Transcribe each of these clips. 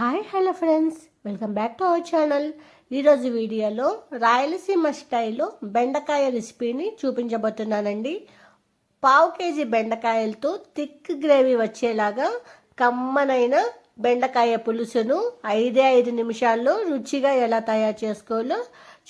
Hi hello friends. Welcome back to our channel. ఈరోజు వీడియోలో రాయలసీమ స్టైల్లో బెండకాయ రెసిపీని చూపించబోతున్నానండి. పావు కేజీ బెండకాయలతో థిక్ గ్రేవీ వచ్చేలాగా కమ్మనైన బెండకాయ పులుసును ఐదే ఐదు నిమిషాల్లో రుచిగా ఎలా తయారు చేసుకోవాలో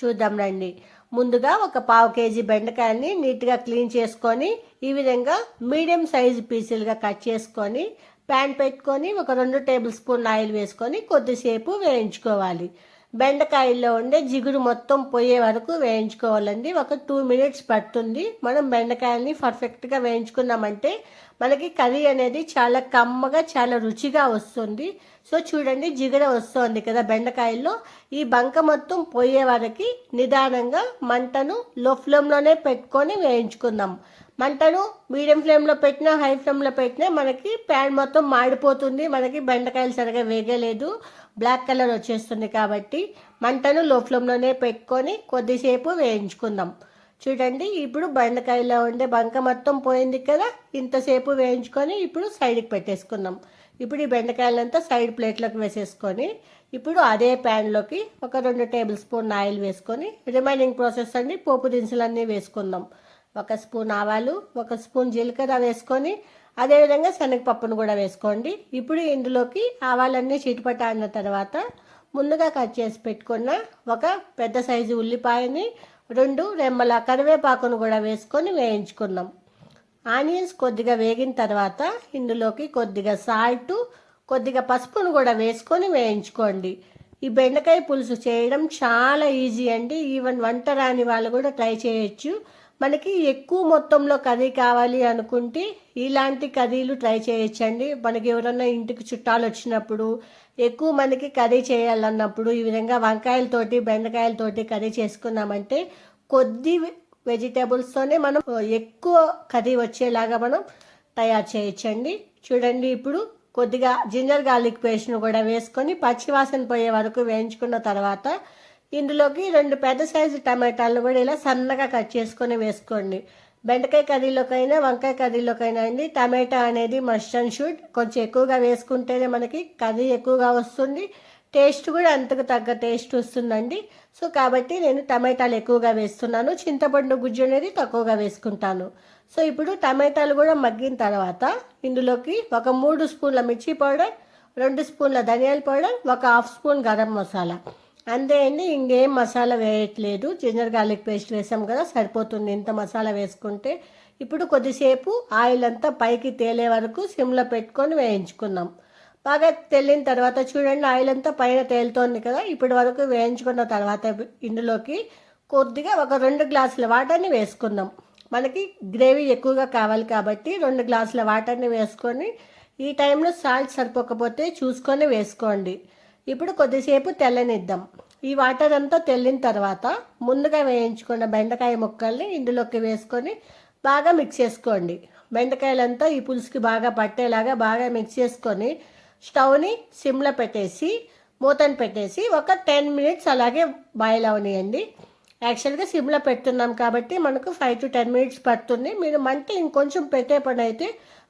చూద్దాం రండి. ముందుగా ఒక పావు కేజీ బెండకాయల్ని నీట్గా క్లీన్ చేసుకొని ఈ విధంగా మీడియం సైజు పీసులుగా కట్ చేసుకొని ప్యాన్ పెట్టుకొని ఒక రెండు టేబుల్ స్పూన్ ఆయిల్ వేసుకొని కొద్దిసేపు వేయించుకోవాలి. బెండకాయల్లో ఉండే జిగురు మొత్తం పోయే వరకు వేయించుకోవాలండి. ఒక టూ మినిట్స్ పడుతుంది. మనం బెండకాయల్ని పర్ఫెక్ట్గా వేయించుకున్నామంటే మనకి కర్రీ అనేది చాలా కమ్మగా చాలా రుచిగా వస్తుంది. సో చూడండి జిగుర వస్తుంది కదా బెండకాయల్లో. ఈ బంక మొత్తం పోయే వరకు నిదానంగా మంటను లో ఫ్లేమ్లోనే పెట్టుకొని వేయించుకుందాం. మంటను మీడియం ఫ్లేమ్లో పెట్టినా హై ఫ్లేమ్లో పెట్టినా మనకి ప్యాన్ మొత్తం మాడిపోతుంది. మనకి బెండకాయలు సరిగా వేగలేదు. బ్లాక్ కలర్ వచ్చేస్తుంది కాబట్టి మంటను లో ఫ్లేమ్లోనే పెట్టుకొని కొద్దిసేపు వేయించుకుందాం. చూడండి ఇప్పుడు బెండకాయలో ఉండే బంక మొత్తం పోయింది కదా ఇంతసేపు వేయించుకొని ఇప్పుడు సైడ్కి పెట్టేసుకుందాం. ఇప్పుడు ఈ బెండకాయలంతా సైడ్ ప్లేట్లోకి వేసేసుకొని ఇప్పుడు అదే ప్యాన్లోకి ఒక రెండు టేబుల్ స్పూన్ ఆయిల్ వేసుకొని రిమైనింగ్ ప్రాసెస్ అండి పోపు దినుసులన్నీ వేసుకుందాం. ఒక స్పూన్ ఆవాలు ఒక స్పూన్ జీలకర్ర వేసుకొని అదేవిధంగా శనగపప్పును కూడా వేసుకోండి. ఇప్పుడు ఇందులోకి ఆవాలన్నీ చిటిపటాడిన తర్వాత ముందుగా కట్ చేసి పెట్టుకున్న ఒక పెద్ద సైజు ఉల్లిపాయని రెండు రెమ్మల కరివేపాకును కూడా వేసుకొని వేయించుకున్నాం. ఆనియన్స్ కొద్దిగా వేగిన తర్వాత ఇందులోకి కొద్దిగా సాల్ట్ కొద్దిగా పసుపును కూడా వేసుకొని వేయించుకోండి. ఈ బెండకాయ పులుసు చేయడం చాలా ఈజీ అండి. ఈవెన్ వంట రాని వాళ్ళు కూడా ట్రై చేయొచ్చు. మనకి ఎక్కువ మొత్తంలో కర్రీ కావాలి అనుకుంటే ఇలాంటి కర్రీలు ట్రై చేయొచ్చండి. మనకి ఎవరన్నా ఇంటికి చుట్టాలు వచ్చినప్పుడు ఎక్కువ మనకి కర్రీ చేయాలన్నప్పుడు ఈ విధంగా వంకాయలతోటి బెండకాయలతోటి కర్రీ చేసుకున్నామంటే కొద్ది వెజిటేబుల్స్తోనే మనం ఎక్కువ కర్రీ వచ్చేలాగా మనం తయారు చేయొచ్చండి. చూడండి ఇప్పుడు కొద్దిగా జింజర్ గార్లిక్ పేస్ట్ను కూడా వేసుకొని పచ్చివాసన పోయే వరకు వేయించుకున్న తర్వాత ఇందులోకి రెండు పెద్ద సైజు టమాటాలను కూడా ఇలా సన్నగా కట్ చేసుకొని వేసుకోండి. బెండకాయ కర్రీలోకైనా వంకాయ కర్రీలోకైనా అండి టమాటా అనేది మస్ట్ అండ్ షూట్ కొంచెం ఎక్కువగా వేసుకుంటేనే మనకి కర్రీ ఎక్కువగా వస్తుంది. టేస్ట్ కూడా అంతకు తగ్గ టేస్ట్ వస్తుందండి. సో కాబట్టి నేను టమాటాలు ఎక్కువగా వేస్తున్నాను. చింతపండు గుజ్జు అనేది తక్కువగా వేసుకుంటాను. సో ఇప్పుడు టమాటాలు కూడా మగ్గిన తర్వాత ఇందులోకి ఒక మూడు స్పూన్ల మిర్చి పౌడర్ రెండు స్పూన్ల ధనియాల పౌడర్ ఒక హాఫ్ స్పూన్ గరం మసాలా. అంతే అండి ఇంకేం మసాలా వేయట్లేదు. జింజర్ గార్లిక్ పేస్ట్ వేసాం కదా సరిపోతుంది. ఇంత మసాలా వేసుకుంటే ఇప్పుడు కొద్దిసేపు ఆయిల్ అంతా పైకి తేలే వరకు సిమ్లో పెట్టుకొని వేయించుకుందాం. బాగా తెల్లిన తర్వాత చూడండి ఆయిల్ అంతా పైన తేలుతోంది కదా ఇప్పటి వరకు వేయించుకున్న తర్వాత ఇందులోకి కొద్దిగా ఒక రెండు గ్లాసుల వాటర్ని వేసుకుందాం. మనకి గ్రేవీ ఎక్కువగా కావాలి కాబట్టి రెండు గ్లాసుల వాటర్ని వేసుకొని ఈ టైంలో సాల్ట్ సరిపోకపోతే చూసుకొని వేసుకోండి. ఇప్పుడు కొద్దిసేపు తెల్లనిద్దాం. ఈ వాటర్ అంతా తెల్లిన తర్వాత ముందుగా వేయించుకున్న బెండకాయ ముక్కల్ని ఇందులోకి వేసుకొని బాగా మిక్స్ చేసుకోండి. బెండకాయలంతా ఈ పులుసుకి బాగా పట్టేలాగా బాగా మిక్స్ చేసుకొని స్టవ్ని సిమ్లో పెట్టేసి మూతను పెట్టేసి ఒక టెన్ మినిట్స్ అలాగే బాయిల్ అవనియండి. యాక్చువల్గా సిమ్లో పెడుతున్నాం కాబట్టి మనకు ఫైవ్ టు టెన్ మినిట్స్ పడుతుంది. మీరు మంట ఇంకొంచెం పెట్టే పని అయితే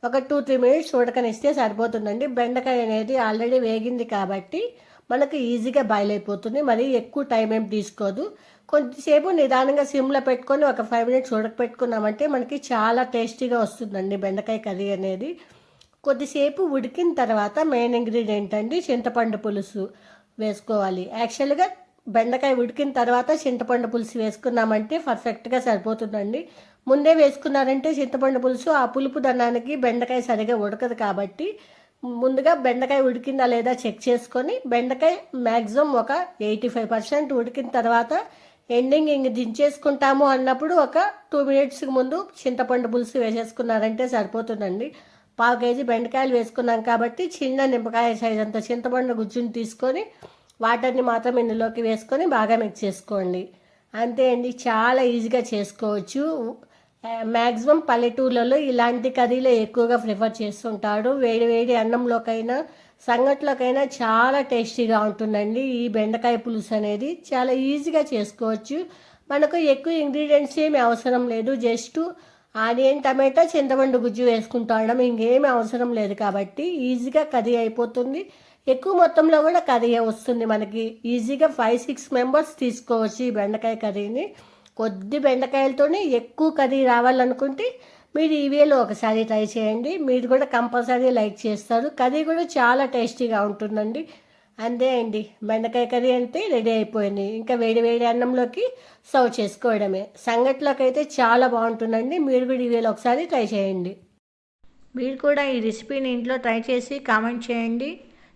ఒక టూ త్రీ మినిట్స్ ఉడకనిస్తే సరిపోతుందండి. బెండకాయ అనేది ఆల్రెడీ వేగింది కాబట్టి మనకు ఈజీగా బాయిల్ అయిపోతుంది. మరి ఎక్కువ టైం ఏం తీసుకోదు. కొద్దిసేపు నిదానంగా సిమ్లో పెట్టుకొని ఒక ఫైవ్ మినిట్స్ ఉడకపెట్టుకున్నామంటే మనకి చాలా టేస్టీగా వస్తుందండి బెండకాయ కర్రీ అనేది. కొద్దిసేపు ఉడికిన తర్వాత మెయిన్ ఇంగ్రీడియంట్ అండి చింతపండు పులుసు వేసుకోవాలి. యాక్చువల్గా బెండకాయ ఉడికిన తర్వాత చింతపండు పులుసు వేసుకున్నామంటే పర్ఫెక్ట్గా సరిపోతుందండి. ముందే వేసుకున్నారంటే చింతపండు పులుసు ఆ పులుపు దన్నానికి బెండకాయ సరిగా ఉడకదు కాబట్టి ముందుగా బెండకాయ ఉడికిందా లేదా చెక్ చేసుకొని బెండకాయ మ్యాక్సిమం ఒక ఎయిటీ ఫైవ్ పర్సెంట్ ఉడికిన తర్వాత ఎండింగ్ ఇంక దించేసుకుంటాము అన్నప్పుడు ఒక టూ మినిట్స్కి ముందు చింతపండు పులుసు వేసేసుకున్నారంటే సరిపోతుందండి. పావు కేజీ బెండకాయలు వేసుకున్నాం కాబట్టి చిన్న నిమ్మకాయ సైజ్ అంత చింతపండు గుజ్జుని తీసుకొని వాటర్ని మాత్రం ఇందులోకి వేసుకొని బాగా మిక్స్ చేసుకోండి. అంతే అండి చాలా ఈజీగా చేసుకోవచ్చు. మ్యాక్సిమం పల్లెటూర్లలో ఇలాంటి కర్రీలు ఎక్కువగా ప్రిఫర్ చేస్తుంటారు. వేడి వేడి అన్నంలోకైనా సంగట్లోకైనా చాలా టేస్టీగా ఉంటుందండి. ఈ బెండకాయ పులుసు అనేది చాలా ఈజీగా చేసుకోవచ్చు. మనకు ఎక్కువ ఇంగ్రీడియంట్స్ ఏమి అవసరం లేదు. జస్ట్ ఆనియన్ టమాటా చింతపండు గుజ్జు వేసుకుంటాం ఇంకేమీ అవసరం లేదు కాబట్టి ఈజీగా కర్రీ అయిపోతుంది. ఎక్కువ మొత్తంలో కూడా కర్రీ వస్తుంది మనకి? ఈజీగా ఫైవ్ సిక్స్ మెంబర్స్ తీసుకోవచ్చు ఈ బెండకాయ కర్రీని. కొద్ది బెండకాయలతోనే ఎక్కువ కర్రీ రావాలనుకుంటే మీరు ఈ వేలో ఒకసారి ట్రై చేయండి. మీరు కూడా కంపల్సరీ లైక్ చేస్తారు. కర్రీ కూడా చాలా టేస్టీగా ఉంటుందండి. అంతే అండి. బెండకాయ కర్రీ అంటే రెడీ అయిపోయింది. ఇంకా వేడి వేడి అన్నంలోకి సర్వ్ చేసుకోవడమే. సంగట్లోకి అయితే చాలా బాగుంటుందండి. మీరు కూడా ఈ వేలో ఒకసారి ట్రై చేయండి. మీరు కూడా ఈ రెసిపీని ఇంట్లో ట్రై చేసి కామెంట్ చేయండి.